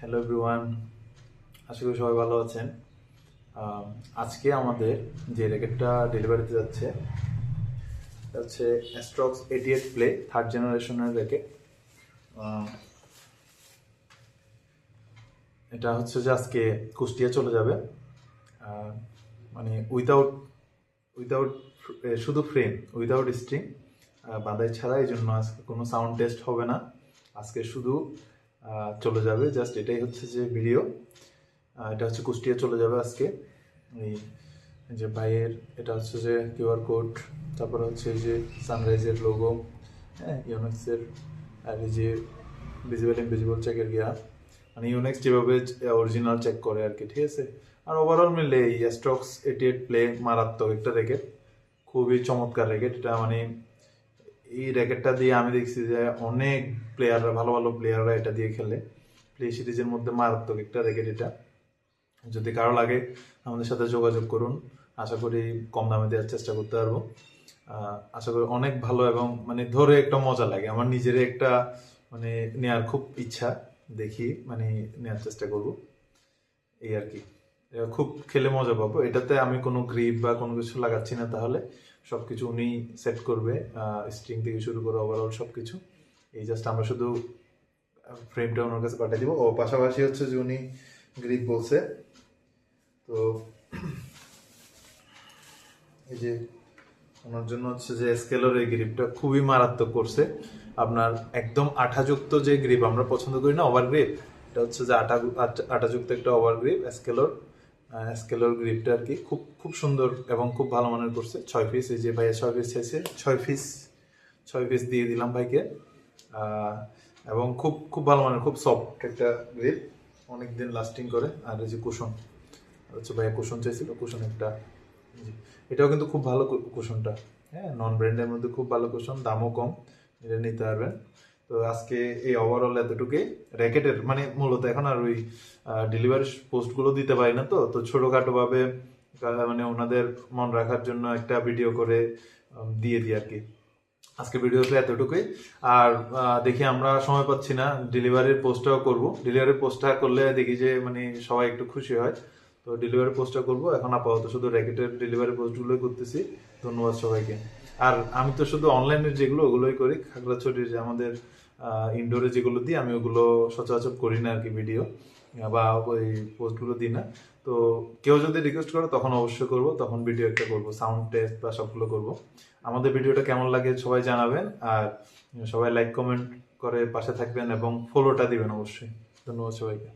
Hello everyone আশা করি সবাই ভালো আছেন। আজকে আমাদের যে র্যাকেটটা ডেলিভারিতে যাচ্ছে, এটা হচ্ছে Astrox eighty eight play third জেনারেশনের র্যাকেট এটা হচ্ছে যে আজকে কুষ্টিয়া চলে যাবে। মানে উইদাউট উইদাউট শুধু ফ্রেম উইদাউট স্ট্রিং বাঁধাই ছাড়া এই জন্য আজকে কোনো সাউন্ড টেস্ট হবে না। আজকে শুধু চলে যাবে। জাস্ট এটাই হচ্ছে যে ভিডিও এটা হচ্ছে কুষ্টিয়া চলে যাবে আজকে। এই যে ভাইয়ের, এটা হচ্ছে যে কিউআর কোড তারপরে হচ্ছে যে সানরাইজের লোগো হ্যাঁ ইউনেক্সের আর এই যে ভিজিবল ইনভিজিবল চেকের গিয়া মানে ইউনেক্স যেভাবে অরিজিনাল চেক করে আর কি, ঠিক আছে? আর ওভারঅল মিলে এই স্টক্স এইট প্লে মারাত্মক একটা র্যাকেট খুবই চমৎকার র্যাকেট এটা মানে এই র্যাকেটটা দিয়ে আমি দেখছি যে অনেক প্লেয়াররা ভালো ভালো প্লেয়াররা এটা দিয়ে খেলে। প্লে সিরিজের মধ্যে মারাত্মক একটা র্যাকেট এটা। যদি কারও লাগে, আমাদের সাথে যোগাযোগ করুন। আশা করি কম দামে দেওয়ার চেষ্টা করতে পারব। আশা করি অনেক ভালো এবং মানে ধরে একটা মজা লাগে। আমার নিজের একটা মানে নেওয়ার খুব ইচ্ছা। দেখি মানে নেওয়ার চেষ্টা করব। এই আর কি। খুব খেলে মজা পাবো। এটাতে আমি কোনো গ্রিপ বা কোনো কিছু লাগাচ্ছি না তাহলে। সবকিছু উনি সেট করবে স্ট্রিং থেকে শুরু করে ওভারঅল সবকিছু। এই জাস্ট আমরা শুধু ফ্রেমটা ওনার কাছে পাঠিয়ে দিব। ও পাশাপাশি হচ্ছে যে উনি গ্রিপ বলছে। তো, এই যে ওনার জন্য হচ্ছে যে স্কেলের এই গ্রিপটা খুবই মারাত্মক করছে। আপনার একদম আঠাযুক্ত যে গ্রিপ আমরা পছন্দ করি না ওভার গ্রিপ এটা হচ্ছে যে আট- আটাযুক্ত একটা ওভার গ্রিপ স্কেলোর স্কেলোর গ্রিপটা আর কি খুব খুব সুন্দর এবং খুব ভালো মানের করছে। ছয় পিস এই যে ভাইয়া ছয় পিস চাইছে, ছয় পিস ছয় পিস দিয়ে দিলাম ভাইকে। এবং খুব খুব ভালো মানের, খুব সফট একটা গ্রিপ অনেক দিন লাস্টিং করে। আর এই যে কুশন হচ্ছে ভাইয়া কুশন চাইছিল কুশন একটা। এটাও কিন্তু খুব ভালো কুশনটা হ্যাঁ নন ব্র্যান্ডের মধ্যে খুব ভালো কুশন দামও কম, এটা নিতে পারবেন। তো আজকে এই ওভারঅল এতটুকুই র্যাকেটের মানে মূলত এখন আর ওই ডেলিভারি পোস্টগুলো দিতে পারি না তো তো ছোটোখাটো ভাবে মানে ওনাদের মন রাখার জন্য একটা ভিডিও করে দিয়ে দিই আর কি। আজকে ভিডিওতে এতটুকুই। আর দেখি আমরা সময় পাচ্ছি না ডেলিভারির পোস্টটাও করব। ডেলিভারির পোস্টটা করলে দেখি যে মানে সবাই একটু খুশি হয়। তো ডেলিভারি পোস্টটা করব। এখন আপাতত শুধু র্যাকেটের ডেলিভারি পোস্টগুলোই করতেছি। ধন্যবাদ সবাইকে। আর আমি তো শুধু অনলাইনে যেগুলো, ওগুলোই করি। খাগড়াছড়ির যে আমাদের ইনডোরে যেগুলো দিই, আমি ওগুলো সচরাচর করি না আর কি ভিডিও বা ওই পোস্টগুলো দিই না। তো কেউ যদি রিকোয়েস্ট করে, তখন অবশ্যই করব, তখন ভিডিও একটা করব সাউন্ড টেস্ট বা সবগুলো করব। আমাদের ভিডিওটা কেমন লাগে সবাই জানাবেন, আর সবাই লাইক কমেন্ট করে পাশে থাকবেন এবং ফলোটা দিবেন অবশ্যই। ধন্যবাদ সবাইকে।